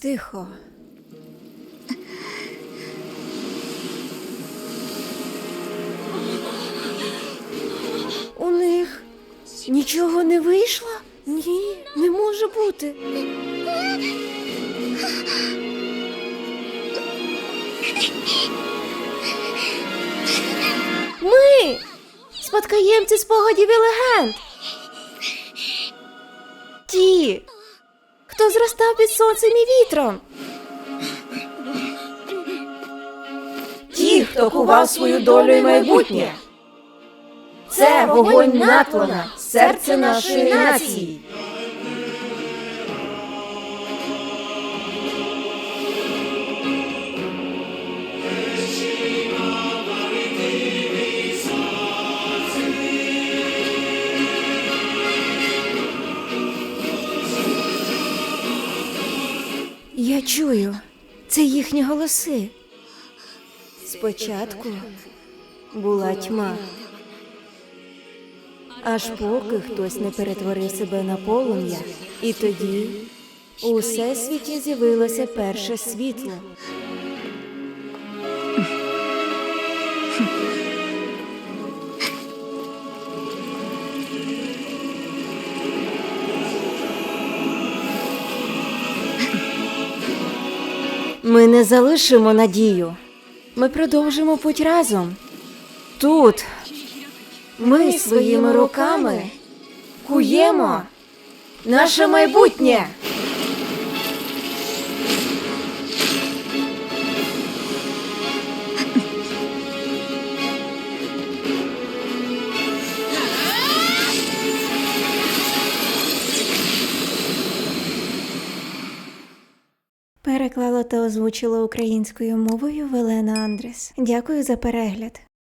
Тихо. У них нічого не вийшло? Ні, не може бути. Ми спадкоємці спогадів і легенд. Ті, хто зростав під сонцем і вітром. Ті, хто кував свою долю і майбутнє. Це вогонь наклона, серце нашої нації. Чую, це їхні голоси. Спочатку була тьма, аж поки хтось не перетворив себе на полум'я, і тоді у всесвіті з'явилося перше світло. Ми не залишимо надію. Ми продовжимо путь разом. Тут ми своїми руками куємо наше майбутнє. Переклала та озвучила українською мовою Велена Андрес. Дякую за перегляд.